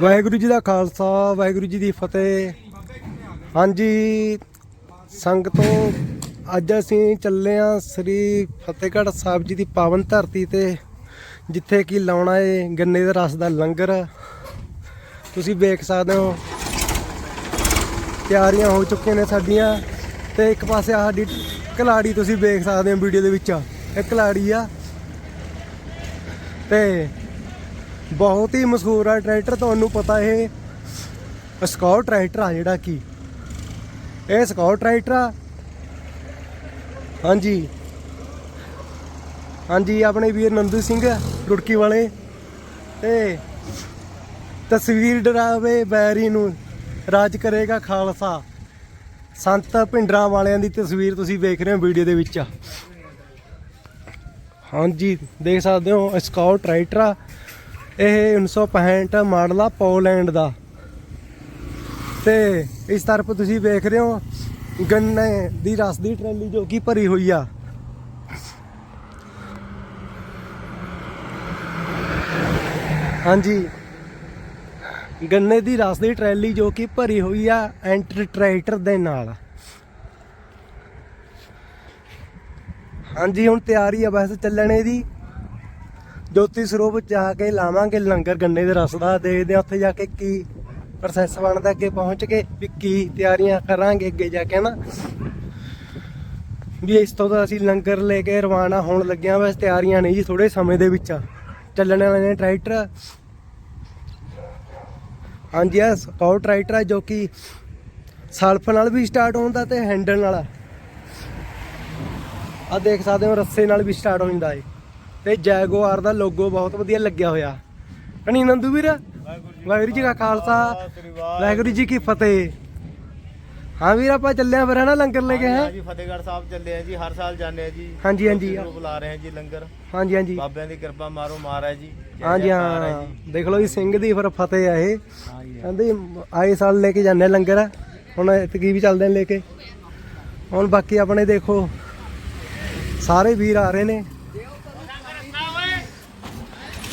ਵਾਹਿਗੁਰੂ ਜੀ ਦਾ ਖਾਲਸਾ, ਵਾਹਿਗੁਰੂ ਜੀ ਦੀ ਫਤਿਹ। ਹਾਂਜੀ ਸੰਗਤੋਂ ਅੱਜ ਅਸੀਂ ਚੱਲੇ ਆ ਸ੍ਰੀ ਫਤਿਹਗੜ੍ਹ ਸਾਹਿਬ ਜੀ ਦੀ ਪਾਵਨ ਧਰਤੀ ਤੇ, ਜਿੱਥੇ ਕਿ ਲਾਉਣਾ ਏ ਗੰਨੇ ਦੇ ਰਸ ਦਾ ਲੰਗਰ। ਤੁਸੀਂ ਵੇਖ ਸਕਦੇ ਹੋ, ਤਿਆਰੀਆਂ ਹੋ ਚੁੱਕੀਆਂ ਨੇ ਸਾਡੀਆਂ। ਤੇ ਇੱਕ ਪਾਸੇ ਆਹ ਸਾਡੀ ਕਲਾੜੀ ਤੁਸੀਂ ਵੇਖ ਸਕਦੇ ਹੋ ਵੀਡੀਓ ਦੇ ਵਿੱਚ, ਇਹ ਕਲਾੜੀ ਆ। ਤੇ ਬਹੁਤ ਹੀ ਮਸ਼ਹੂਰ ਆ ਟਰੈਕਟਰ, ਤੁਹਾਨੂੰ ਪਤਾ ਇਹ ਸਕਾਉਟ ਟਰੈਕਟਰ ਆ ਜਿਹੜਾ ਕੀ। ਇਹ ਸਕਾਉਟ ਟਰੈਕਟਰ ਆ। ਹਾਂਜੀ। ਹਾਂਜੀ, ਆਪਣੇ ਵੀਰ ਨੰਦੂ ਸਿੰਘ ਰੁੜਕੀ ਵਾਲੇ। ਤੇ ਤਸਵੀਰ ਡਰਾਵੇ ਬੈਰੀ ਨੂੰ, ਰਾਜ ਕਰੇਗਾ ਖਾਲਸਾ। ਸੰਤ ਭਿੰਡਰਾਂ ਵਾਲਿਆਂ ਦੀ ਤਸਵੀਰ ਤੁਸੀਂ ਵੇਖ ਰਹੇ ਹੋ ਵੀਡੀਓ ਦੇ ਵਿੱਚ। ਹਾਂਜੀ, ਦੇਖ ਸਕਦੇ ਹੋ ਸਕਾਉਟ ਰਾਈਟਰ ਆ। ਇਹ 1965 ਮਾਡਲ ਆ ਪੋਲੈਂਡ ਦਾ। ਤੇ ਇਸ ਤਰਫ ਤੁਸੀਂ ਵੇਖ ਰਹੇ ਹੋ, ਗੰਨੇ ਦੀ ਰਸ ਦੀ ਟਰੈਲੀ ਜੋ ਕਿ ਭਰੀ ਹੋਈ ਆ। ਹਾਂਜੀ, ਗੰਨੇ ਦੀ ਰਸ ਦੀ ਟਰੈਲੀ ਜੋ ਕਿ ਭਰੀ ਹੋਈ ਆ ਐਂਟਰ ਟਰੈਕਟਰ ਦੇ ਨਾਲ। ਹਾਂਜੀ, ਹੁਣ ਤਿਆਰੀ ਆ ਬਸ ਚੱਲਣੇ ਦੀ ਜੋਤੀ ਸਰੂਪ ਜਾ ਕੇ ਲਾਵਾਂਗੇ ਲੰਗਰ ਗੰਨੇ ਦੇ ਰਸ ਦਾ ਦੇਖਦੇ ਆ ਉੱਥੇ ਜਾ ਕੇ ਕੀ ਪ੍ਰੋਸੈਸ ਬਣਦਾ, ਅੱਗੇ ਪਹੁੰਚ ਕੇ ਵੀ ਕੀ ਤਿਆਰੀਆਂ ਕਰਾਂਗੇ ਅੱਗੇ ਜਾ ਕੇ ਨਾ ਵੀ ਇਸ ਤੋਂ ਤਾਂ ਅਸੀਂ ਲੰਗਰ ਲੈ ਕੇ ਰਵਾਨਾ ਹੋਣ ਲੱਗਿਆ, ਬਸ ਤਿਆਰੀਆਂ ਨਹੀਂ ਜੀ ਥੋੜੇ ਸਮੇਂ ਦੇ ਵਿੱਚ। ਚੱਲਣ ਵਾਲੇ ਨੇ ਟਰੈਕਟਰ ਹਾਂਜੀ ਆ ਸਕਾਉਟ ਟਰੈਕਟਰ ਆ ਜੋ ਕਿ ਸਲਫ ਨਾਲ ਵੀ ਸਟਾਰਟ ਹੁੰਦਾ ਤੇ ਹੈਂਡਲ ਨਾਲ। ਆ ਦੇਖ ਸਕਦੇ ਹੋ, ਰੱਸੇ ਨਾਲ ਵੀ ਸਟਾਰਟ ਹੋ ਜਾਂਦਾ ਏ ਤੇ ਜੈਗੁਆਰ ਦਾ ਲੋਗੋ ਬਹੁਤ ਵਧੀਆ ਲੱਗਿਆ ਹੋਇਆ। ਕਣੀ ਨੰਦੂ ਵੀਰ? ਵਾਹਿਗੁਰੂ ਜੀ ਕਾ ਖਾਲਸਾ। ਵਾਹਿਗੁਰੂ ਜੀ ਕੀ ਫਤਿਹ। ਹਾਂ ਵੀਰ ਆਪਾਂ ਚੱਲਿਆ ਫਿਰ ਹਨਾ ਲੰਗਰ ਲੈ ਕੇ ਹਾਂ? ਜੀ ਫਤਿਹਗੜ੍ਹ ਸਾਹਿਬ ਚੱਲੇ ਆ ਜੀ ਹਰ ਸਾਲ ਜਾਂਦੇ ਆ ਜੀ। ਹਾਂਜੀ, ਹਾਂਜੀ। ਬੁਲਾ ਰਹੇ ਆ ਜੀ ਲੰਗਰ। ਹਾਂਜੀ ਹਾਂਜੀ। ਬਾਬਿਆਂ ਦੀ ਕਿਰਪਾ ਮਾਰੋ ਮਹਾਰਾਜ ਜੀ। ਹਾਂਜੀ ਹੈ। ਦੇਖ ਲਓ ਜੀ ਸਿੰਘ ਦੀ ਫਿਰ ਫਤਿਹ ਆ ਇਹ। ਕਹਿੰਦੇ ਆਏ ਸਾਲ ਲੈ ਕੇ ਜਾਂਦੇ ਲੰਗਰ। ਹੁਣ ਇਤਕੀ ਵੀ ਚੱਲਦੇ ਨੇ ਲੈ ਕੇ। ਹੁਣ ਬਾਕੀ ਆਪਣੇ ਦੇਖੋ ਸਾਰੇ ਵੀਰ ਆ ਰਹੇ ਨੇ।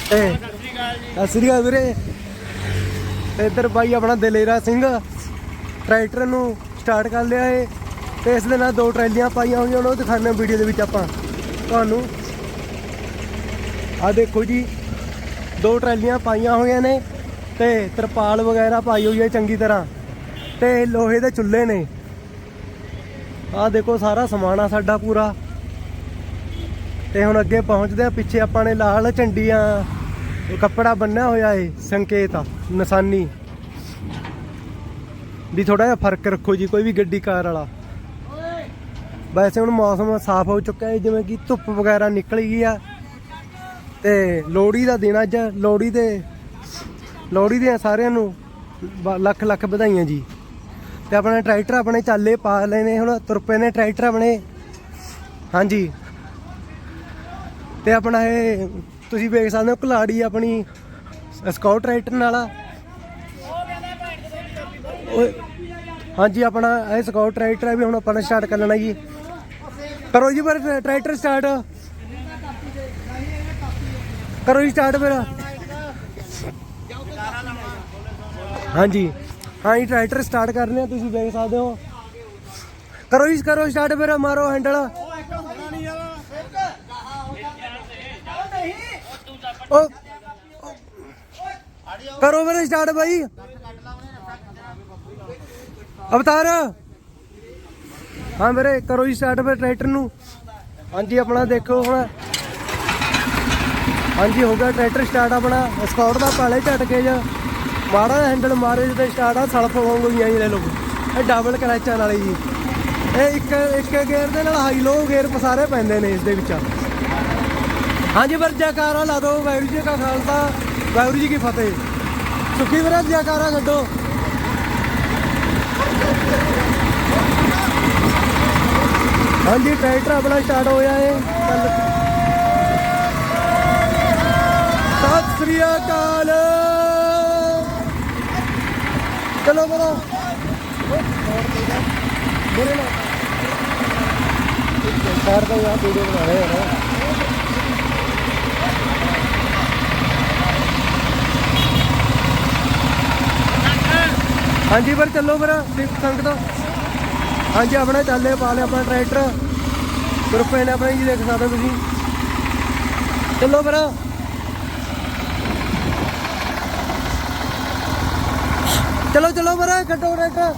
ਤੇ ਸਤਿ ਸ੍ਰੀ ਅਕਾਲ ਵੀਰੇ। ਇੱਧਰ ਬਾਈ ਆਪਣਾ ਦਲੇਰਾ ਸਿੰਘ, ਟਰੈਕਟਰ ਨੂੰ ਸਟਾਰਟ ਕਰ ਲਿਆ ਏ ਤੇ ਇਸ ਦੇ ਨਾਲ ਦੋ ਟਰੈਲੀਆਂ ਪਾਈਆਂ ਹੋਈਆਂ ਨੇ, ਉਹ ਦਿਖਾਉਂਦੇ ਵੀਡੀਓ ਦੇ ਵਿੱਚ ਆਪਾਂ। ਤੁਹਾਨੂੰ। ਆ ਦੇਖੋ ਜੀ, ਦੋ ਟਰੈਲੀਆਂ ਪਾਈਆਂ ਹੋਈਆਂ ਨੇ ਤੇ ਤਰਪਾਲ ਵਗੈਰਾ ਪਾਈ ਹੋਈ ਹੈ ਚੰਗੀ ਤਰ੍ਹਾਂ ਤੇ ਲੋਹੇ ਦੇ ਚੁੱਲ੍ਹੇ ਨੇ। ਆਹ ਦੇਖੋ ਸਾਰਾ ਸਮਾਨ ਆ ਸਾਡਾ ਪੂਰਾ। ਤੇ ਹੁਣ ਅੱਗੇ ਪਹੁੰਚਦੇ ਆ, ਪਿੱਛੇ ਆਪਾਂ ਨੇ ਲਾਲ ਝੰਡੀਆਂ, ਕੱਪੜਾ ਬੰਨਿਆ ਹੋਇਆ ਏ, ਸੰਕੇਤ ਆ, ਨਿਸ਼ਾਨੀ। ਵੀ ਥੋੜਾ ਜਿਹਾ ਫ਼ਰਕ ਰੱਖੋ ਜੀ, ਕੋਈ ਵੀ ਗੱਡੀ ਕਾਰ ਵਾਲਾ। ਵੈਸੇ ਹੁਣ ਮੌਸਮ ਸਾਫ਼ ਹੋ ਚੁੱਕਾ ਹੈ ਜਿਵੇਂ ਕਿ ਧੁੱਪ ਵਗੈਰਾ ਨਿਕਲ ਗਈ ਆ। ਤੇ ਲੋਹੜੀ ਦਾ ਦਿਨ ਅੱਜ, ਲੋਹੜੀ ਦੇ, ਲੋਹੜੀ ਦੀਆਂ ਸਾਰਿਆਂ ਨੂੰ ਬ- ਲੱਖ ਲੱਖ ਵਧਾਈਆਂ ਜੀ। ਤੇ ਆਪਣੇ ਟਰੈਕਟਰ ਆਪਣੇ ਚਾਲੇ ਪਾ ਲਏ ਨੇ, ਹੁਣ ਤੁਰਪੇ ਨੇ ਟਰੈਕਟਰ ਆਪਣੇ। ਹਾਂਜੀ। ਤੇ ਆਪਣਾ ਇਹ ਤੁਸੀਂ ਵੇਖ ਸਕਦੇ ਹੋ ਕਲਾੜੀ ਆਪਣੀ ਸਕਾਊਟ ਟਰੈਕਟਰ ਨਾਲ ਆ। ਹਾਂਜੀ, ਆਪਣਾ ਇਹ ਸਕਾਊਟ ਟਰੈਕਟਰ ਹੈ ਵੀ ਹੁਣ ਆਪਾਂ ਨੇ ਸਟਾਰਟ ਕਰ ਲੈਣਾ ਜੀ। ਕਰੋ ਜੀ ਪਰ ਟਰੈਕਟਰ ਸਟਾਰਟ ਕਰੋ ਜੀ ਸਟਾਰਟ ਫਿਰ। ਹਾਂਜੀ, ਹਾਂ ਜੀ ਟਰੈਕਟਰ ਸਟਾਰਟ ਕਰਨੇ ਆ, ਤੁਸੀਂ ਦੇਖ ਸਕਦੇ ਹੋ। ਕਰੋ ਜੀ, ਕਰੋ ਸਟਾਰਟ ਫਿਰ, ਮਾਰੋ ਹੈਂਡਲ ਉਹ ਕਰੋ ਮੇਰੇ ਸਟਾਰਟ ਬਾਈ। ਅਵਤਾਰ। ਹਾਂ ਵੀਰੇ, ਕਰੋ ਜੀ ਸਟਾਰਟ ਫਿਰ ਟਰੈਕਟਰ ਨੂੰ। ਹਾਂਜੀ, ਆਪਣਾ ਦੇਖੋ ਹੁਣ। ਹਾਂਜੀ, ਹੋ ਗਿਆ ਟਰੈਕਟਰ ਸਟਾਰਟ ਆਪਣਾ। ਸਕਾਉਟ ਦਾ ਪਾਲੇ ਝਟਕੇ ਜਾ ਮਾੜਾ ਹੈਂਡਲ ਮਾਰੇ ਜਦੋਂ ਸਟਾਰਟ ਆ ਸਲਫ ਵਾਂਗੂ ਹੀ ਆਈ ਲੈ ਲੋ ਇਹ ਡਬਲ ਕਲੈਚਾਂ ਵਾਲੇ ਜੀ। ਇਹ ਇੱਕ ਇੱਕ ਗੇਅਰ ਦੇ ਨਾਲ ਹਾਈ ਲੋ ਗੇਅਰ ਸਾਰੇ ਪੈਂਦੇ ਨੇ ਇਸ ਦੇ ਵਿੱਚ। ਹਾਂਜੀ ਫਿਰ ਜੈਕਾਰਾ ਲਾ ਦਿਓ, ਵਾਹਿਗੁਰੂ ਜੀ ਕਾ ਖਾਲਸਾ, ਵਾਹਿਗੁਰੂ ਜੀ ਕੀ ਫਤਿਹ। ਸੁਖੀ ਵੀਰੇ, ਜੈਕਾਰਾ ਛੱਡੋ ਹਾਂਜੀ ਟਰੈਕਟਰ ਆਪਣਾ ਸਟਾਰਟ ਹੋਇਆ ਏ। ਸਤਿ ਸ੍ਰੀ ਅਕਾਲ। ਚਲੋ ਮੇਰਾ ਮੇਰੇ ਨਾਲ। ਸਾਰ ਦਾ ਯਾਰ ਵੀਡੀਓ ਬਣਾ ਰਹੇ ਯਾਰ ਹਾਂਜੀ ਫਿਰ ਚੱਲੋ ਫਿਰ ਸੰਗਤ ਹਾਂਜੀ, ਆਪਣਾ ਚੱਲੇ ਪਾ ਲਿਆ ਆਪਣਾ ਟਰੈਕਟਰ ਗਰੁੱਪੇ ਨੇ ਆਪਣਾ ਜੀ, ਦੇਖ ਸਕਦੇ ਤੁਸੀਂ। ਚੱਲੋ ਫਿਰ ਚਲੋ ਚਲੋ ਫਿਰ ਕੱਟੋ ਟਰੈਕਟਰ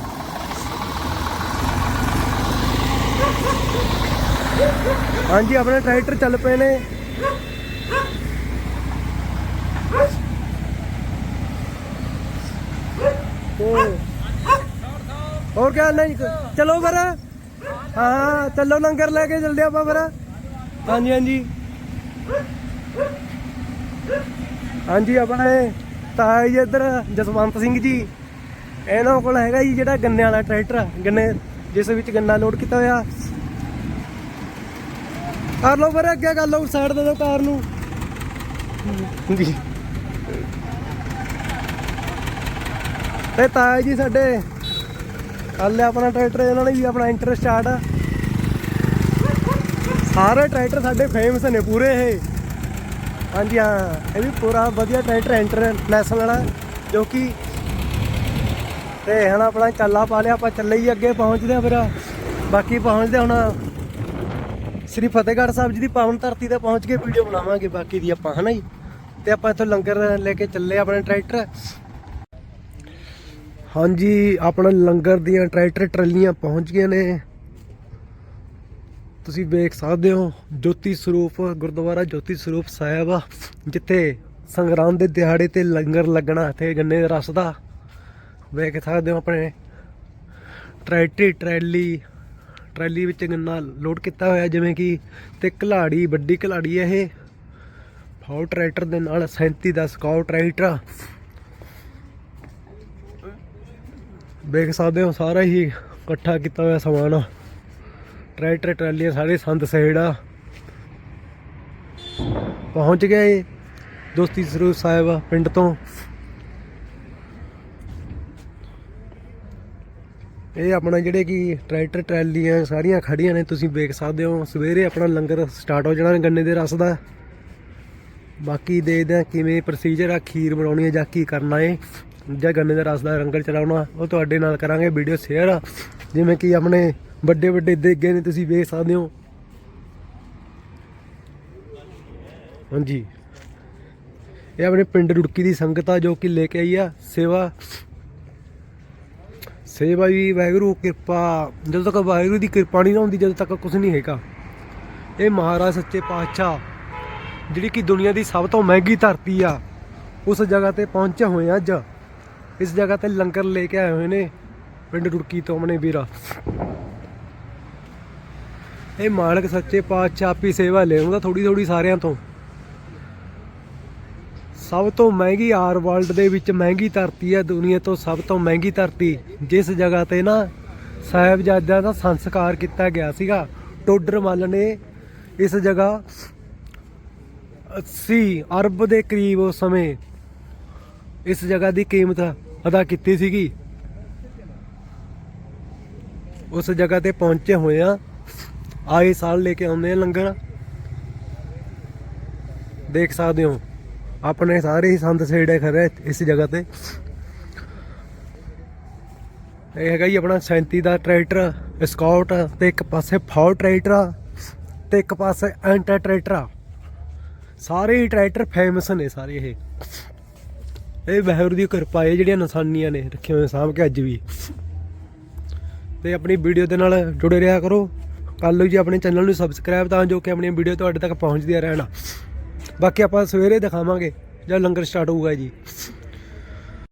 ਹਾਂਜੀ, ਆਪਣੇ ਟਰੈਕਟਰ ਚੱਲ ਪਏ ਨੇ। ਤੇ ਹੋਰ ਕਿਆ, ਨਹੀਂ ਚਲੋ ਫਿਰ। ਹਾਂ, ਚੱਲੋ ਲੰਗਰ ਲੈ ਕੇ ਚੱਲਦੇ ਆਪਾਂ ਫਿਰ। ਹਾਂਜੀ ਹਾਂਜੀ। ਹਾਂਜੀ, ਆਪਣੇ ਤਾਏ ਜੀ ਇੱਧਰ ਜਸਵੰਤ ਸਿੰਘ ਜੀ। ਇਹਨਾਂ ਕੋਲ ਹੈਗਾ ਜੀ ਜਿਹੜਾ ਗੰਨੇ ਵਾਲਾ ਟਰੈਕਟਰ ਗੰਨੇ ਜਿਸ ਵਿੱਚ ਗੰਨਾ ਲੋਡ ਕੀਤਾ ਹੋਇਆ। ਕਰ ਲਓ ਫਿਰ, ਅੱਗੇ ਕਰ ਲਓ ਸਾਈਡ ਦੇ ਦਿਓ ਕਾਰ ਨੂੰ। ਜੀ। ਤੇ ਤਾਏ ਜੀ ਸਾਡੇ ਕਰ ਆਪਣਾ ਟਰੈਕਟਰ ਇਹਨਾਂ ਨੇ ਵੀ ਆਪਣਾ ਇੰਟਰ ਸਟਾਰਟ ਆ। ਸਾਰੇ ਟਰੈਕਟਰ ਸਾਡੇ ਫੇਮਸ ਨੇ ਪੂਰੇ ਇਹ। ਹਾਂਜੀ ਹਾਂ, ਇਹ ਵੀ ਪੂਰਾ ਵਧੀਆ ਟਰੈਕਟਰ ਇੰਟਰਨੈਸ਼ਨਲ ਵਾਲਾ, ਜੋ ਕਿ ਤੇ ਹੁਣ ਆਪਣਾ ਚੱਲਾ ਪਾ ਲਿਆ, ਆਪਾਂ ਚੱਲੇ ਹੀ ਅੱਗੇ ਪਹੁੰਚਦੇ ਆ ਫਿਰ। ਬਾਕੀ ਪਹੁੰਚਦੇ ਹੁਣ ਸ੍ਰੀ ਫਤਿਹਗੜ੍ਹ ਸਾਹਿਬ ਜੀ ਦੀ ਪਾਵਨ ਧਰਤੀ ਤੇ ਪਹੁੰਚ ਕੇ ਵੀਡੀਓ ਬਣਾਵਾਂਗੇ ਬਾਕੀ ਦੀ ਆਪਾਂ, ਹਨਾ ਜੀ? ਤੇ ਆਪਾਂ ਇੱਥੋਂ ਲੰਗਰ ਲੈ ਕੇ ਚੱਲੇ ਆਪਣੇ ਟਰੈਕਟਰ। ਹਾਂਜੀ, ਆਪਣਾ ਲੰਗਰ ਦੀਆਂ ਟਰੈਕਟਰ ਟਰਾਲੀਆਂ ਪਹੁੰਚ ਗਈਆਂ ਨੇ। ਤੁਸੀਂ ਵੇਖ ਸਕਦੇ ਹੋ, ਜੋਤੀ ਸਰੂਪ, ਗੁਰਦੁਆਰਾ ਜੋਤੀ ਸਰੂਪ ਸਾਹਿਬ, ਜਿੱਥੇ ਸੰਗਰਾਮ ਦੇ ਦਿਹਾੜੇ ਤੇ ਲੰਗਰ ਲੱਗਣਾ ਤੇ ਗੰਨੇ ਦੇ ਰਸ ਦਾ। ਵੇਖ ਸਕਦੇ ਹੋ ਆਪਣੇ ਟਰੈਕਟਰੀ ਟਰੈਲੀ ਟਰੈਲੀ ਵਿੱਚ ਗੰਨਾ ਲੋਡ ਕੀਤਾ ਹੋਇਆ, ਜਿਵੇਂ ਕਿ ਤੇ ਘਲਾੜੀ, ਵੱਡੀ ਘਲਾੜੀ ਹੈ ਇਹ। ਫਾਉ ਟਰੈਕਟਰ ਦੇ ਨਾਲ 37 ਦਾ ਸਕਾਉਟ ਟਰੈਕਟਰ ਵੇਖ ਸਕਦੇ ਹੋ, ਸਾਰਾ ਹੀ ਇਕੱਠਾ ਕੀਤਾ ਹੋਇਆ ਸਮਾਨ। ਟਰੈਕਟਰ, ਟਰਾਲੀਆਂ, ਸਾਰੇ ਸੰਦ ਸਹਿੜਾ। ਪਹੁੰਚ ਗਏ ਦੋਸਤੀ ਸਰੂਪ ਸਾਹਿਬ ਪਿੰਡ ਤੋਂ। ਇਹ ਆਪਣਾ ਜਿਹੜੇ ਕਿ ਟਰੈਕਟਰ, ਟਰਾਲੀਆਂ ਸਾਰੀਆਂ ਖੜੀਆਂ ਨੇ, ਤੁਸੀਂ ਵੇਖ ਸਕਦੇ ਹੋ। ਸਵੇਰੇ ਆਪਣਾ ਲੰਗਰ ਸਟਾਰਟ ਹੋ ਜਾਣਾ ਗੰਨੇ ਦੇ ਰਸ ਦਾ। ਬਾਕੀ ਦੇਖਦੇ ਹਾਂ ਕਿਵੇਂ ਪ੍ਰੋਸੀਜਰ ਆ, ਖੀਰ ਬਣਾਉਣੀ ਹੈ ਜਾਂ ਕੀ ਕਰਨਾ ਹੈ ਜਾਂ ਗੰਨੇ ਦਾ ਰਸ ਦਾ ਲੰਗਰ ਚਲਾਉਣਾ ਉਹ ਤੁਹਾਡੇ ਨਾਲ ਕਰਾਂਗੇ ਵੀਡੀਓ ਸ਼ੇਅਰ ਜਿਵੇਂ ਕਿ ਆਪਣੇ ਵੱਡੇ ਵੱਡੇ ਦੇਗੇ ਨੇ, ਤੁਸੀਂ ਵੇਖ ਸਕਦੇ ਹੋ। ਹਾਂਜੀ। ਇਹ ਆਪਣੇ ਪਿੰਡ ਰੁੜਕੀ ਦੀ ਸੰਗਤ ਆ, ਜੋ ਕਿ ਲੈ ਕੇ ਆਈ ਆ, ਸੇਵਾ। ਸੇਵਾ ਵੀ ਵਾਹਿਗੁਰੂ ਕਿਰਪਾ। ਜਦੋਂ ਤੱਕ ਵਾਹਿਗੁਰੂ ਦੀ ਕਿਰਪਾ ਨਹੀਂ ਨਾ ਹੁੰਦੀ, ਜਦੋਂ ਤੱਕ ਕੁਝ ਨਹੀਂ ਹੈਗਾ। ਇਹ ਮਹਾਰਾਜ ਸੱਚੇ ਪਾਤਸ਼ਾਹ, ਜਿਹੜੀ ਕਿ ਦੁਨੀਆ ਦੀ ਸਭ ਤੋਂ ਮਹਿੰਗੀ ਧਰਤੀ ਆ, ਉਸ ਜਗ੍ਹਾ ਤੇ ਪਹੁੰਚੇ ਹੋਏ ਆ ਅੱਜ। ਇਸ ਜਗ੍ਹਾ ਤੇ ਲੰਗਰ ਲੈ ਕੇ ਆਏ ਹੋਏ ਨੇ ਪਿੰਡ ਰੁੜਕੀ ਤੋਂ ਆਪਣੇ ਵੀਰਾ। ਇਹ ਮਾਲਕ ਸੱਚੇ ਪਾਤਸ਼ਾਹ ਆਪੀ ਸੇਵਾ ਲੈਉਂਦਾ ਥੋੜੀ ਥੋੜੀ ਸਾਰਿਆਂ ਤੋਂ। ਸਭ ਤੋਂ ਮਹਿੰਗੀ ਆਰ ਵਰਲਡ ਦੇ ਵਿੱਚ ਮਹਿੰਗੀ ਧਰਤੀ ਹੈ, ਦੁਨੀਆ ਤੋਂ ਸਭ ਤੋਂ ਮਹਿੰਗੀ ਧਰਤੀ। ਜਿਸ ਜਗ੍ਹਾ ਤੇ ਨਾ ਸਾਹਿਬਜ਼ਾਦਿਆਂ ਦਾ ਸੰਸਕਾਰ ਕੀਤਾ ਗਿਆ ਸੀਗਾ, ਟੋਡਰ ਮੱਲ ਨੇ ਇਸ ਜਗ੍ਹਾ 80 ਅਰਬ ਦੇ ਕਰੀਬ ਉਸ ਸਮੇਂ ਇਸ ਜਗ੍ਹਾ ਦੀ ਕੀਮਤ ਅਦਾ ਕੀਤੀ ਸੀਗੀ। ਉਸ ਜਗ੍ਹਾ ਤੇ ਪਹੁੰਚੇ ਹੋਏ ਆ। ਆਏ ਸਾਲ ਲੈ ਕੇ ਆਉਂਦੇ ਆ ਲੰਗਰ। ਦੇਖ ਸਕਦੇ ਹੋ, ਆਪਣੇ ਸਾਰੇ ਹੀ ਸੰਤ ਸੇੜੇ ਖੜੇ ਇਸ ਜਗ੍ਹਾ ਤੇ। ਇਹ ਹੈਗਾ ਜੀ ਆਪਣਾ 37 ਦਾ ਟਰੈਕਟਰ ਸਕਾਊਟ ਤੇ ਇੱਕ ਪਾਸੇ ਫਾਉ ਟਰੈਕਟਰ ਤੇ ਇੱਕ ਪਾਸੇ ਐਂਟਰ ਟਰੈਕਟਰ ਸਾਰੇ ਹੀ ਟਰੈਕਟਰ ਫੇਮਸ ਨੇ ਸਾਰੇ ਇਹ। ਇਹ ਵਾਹਿਗੁਰੂ ਦੀ ਕਿਰਪਾ ਹੈ ਜਿਹੜੀਆਂ ਨਿਸ਼ਾਨੀਆਂ ਨੇ ਰੱਖੇ ਹੋਏ ਸਾਂਭ ਕੇ ਅੱਜ ਵੀ। ਤੇ ਆਪਣੀ ਵੀਡੀਓ ਦੇ ਨਾਲ ਜੁੜੇ ਰਿਹਾ ਕਰੋ। ਕਰ ਨੂੰ ਜੀ ਆਪਣੇ ਚੈਨਲ ਨੂੰ ਸਬਸਕ੍ਰਾਈਬ ਤਾਂ ਜੋ ਕਿ ਆਪਣੀਆਂ ਵੀਡੀਓ ਤੁਹਾਡੇ ਤੱਕ ਪਹੁੰਚਦੀਆਂ ਰਹਿਣ। ਬਾਕੀ ਆਪਾਂ ਸਵੇਰੇ ਦਿਖਾਵਾਂਗੇ ਜਦ ਲੰਗਰ ਸਟਾਰਟ ਹੋਊਗਾ ਜੀ।